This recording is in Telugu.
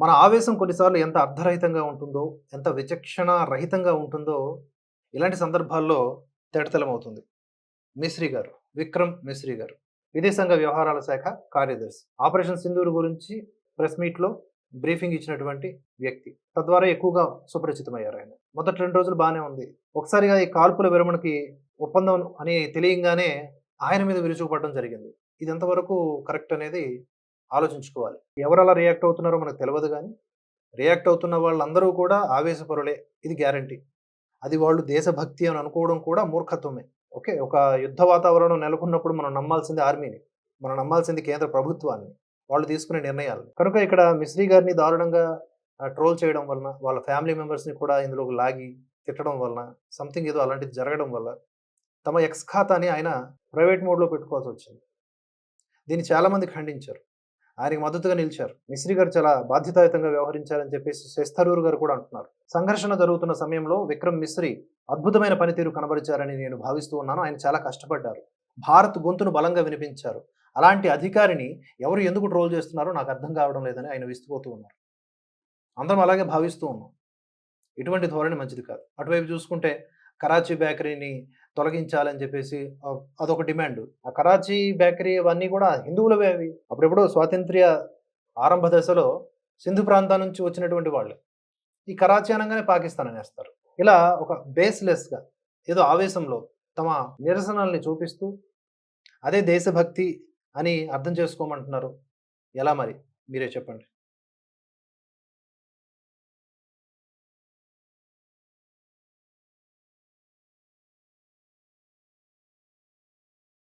మన ఆవేశం కొన్నిసార్లు ఎంత అర్ధరహితంగా ఉంటుందో ఎంత విచక్షణ రహితంగా ఉంటుందో ఇలాంటి సందర్భాల్లో తేటతలమవుతుంది. మిశ్రీ గారు విక్రమ్ మిశ్రీ గారు విదేశాంగ వ్యవహారాల శాఖ కార్యదర్శి. ఆపరేషన్ సింధూరు గురించి ప్రెస్ మీట్లో బ్రీఫింగ్ ఇచ్చినటువంటి వ్యక్తి. తద్వారా ఎక్కువగా సుపరిచితమయ్యారు ఆయన మొదటి రెండు రోజులు బాగానే ఉంది. ఒకసారిగా ఈ కాల్పుల విరమణకి ఒప్పందం అని తెలియంగానే ఆయన మీద విరుచుకుపడడం జరిగింది. ఇది ఎంతవరకు కరెక్ట్ అనేది ఆలోచించుకోవాలి. ఎవరు అలా రియాక్ట్ అవుతున్నారో మనకు తెలియదు కానీ రియాక్ట్ అవుతున్న వాళ్ళందరూ కూడా ఆవేశపరులే ఇది గ్యారంటీ. అది వాళ్ళు దేశభక్తి అని అనుకోవడం కూడా మూర్ఖత్వమే. ఓకే ఒక యుద్ధ వాతావరణం నెలకొన్నప్పుడు మనం నమ్మాల్సింది ఆర్మీని మనం నమ్మాల్సింది కేంద్ర ప్రభుత్వాన్ని వాళ్ళు తీసుకునే నిర్ణయాలు కనుక ఇక్కడ మిశ్రీ గారిని దారుణంగా ట్రోల్ చేయడం వలన వాళ్ళ ఫ్యామిలీ మెంబర్స్ని కూడా ఇందులోకి లాగి తిట్టడం వలన సంథింగ్ ఏదో అలాంటిది జరగడం వల్ల తమ ఎక్స్ ఖాతాని ఆయన ప్రైవేట్ మోడ్లో పెట్టుకోవాల్సి వచ్చింది. దీన్ని చాలామంది ఖండించారు. ఆయనకి మద్దతుగా నిలిచారు. మిశ్రీ గారు చాలా బాధ్యతాయుతంగా వ్యవహరించారని చెప్పేసి శస్తరూర్ గారు కూడా అంటున్నారు. సంఘర్షణ జరుగుతున్న సమయంలో విక్రమ్ మిశ్రీ అద్భుతమైన పనితీరు కనబరిచారని నేను భావిస్తూ ఉన్నాను. ఆయన చాలా కష్టపడ్డారు. భారత్ గొంతును బలంగా వినిపించారు. అలాంటి అధికారిని ఎవరు ఎందుకు ట్రోల్ చేస్తున్నారో నాకు అర్థం కావడం లేదని ఆయన విస్తుపోతూ ఉన్నారు. అందరం అలాగే భావిస్తూ ఉన్నాం. ఇటువంటి ధోరణి మంచిది కాదు. అటువైపు చూసుకుంటే కరాచీ బేకరీని తొలగించాలని చెప్పేసి అదొక డిమాండ్. ఆ కరాచీ బేకరీ అవన్నీ కూడా హిందువులవే అవి. అప్పుడెప్పుడు స్వాతంత్ర్య ఆరంభ దశలో సింధు ప్రాంతం నుంచి వచ్చినటువంటి వాళ్ళు ఈ కరాచీ అనగానే పాకిస్తాన్ అనేస్తారు. ఇలా ఒక బేస్లెస్గా ఏదో ఆవేశంలో తమ నిరసనల్ని చూపిస్తూ అదే దేశభక్తి అని అర్థం చేసుకోమంటున్నారు. ఎలా మరి? మీరే చెప్పండి.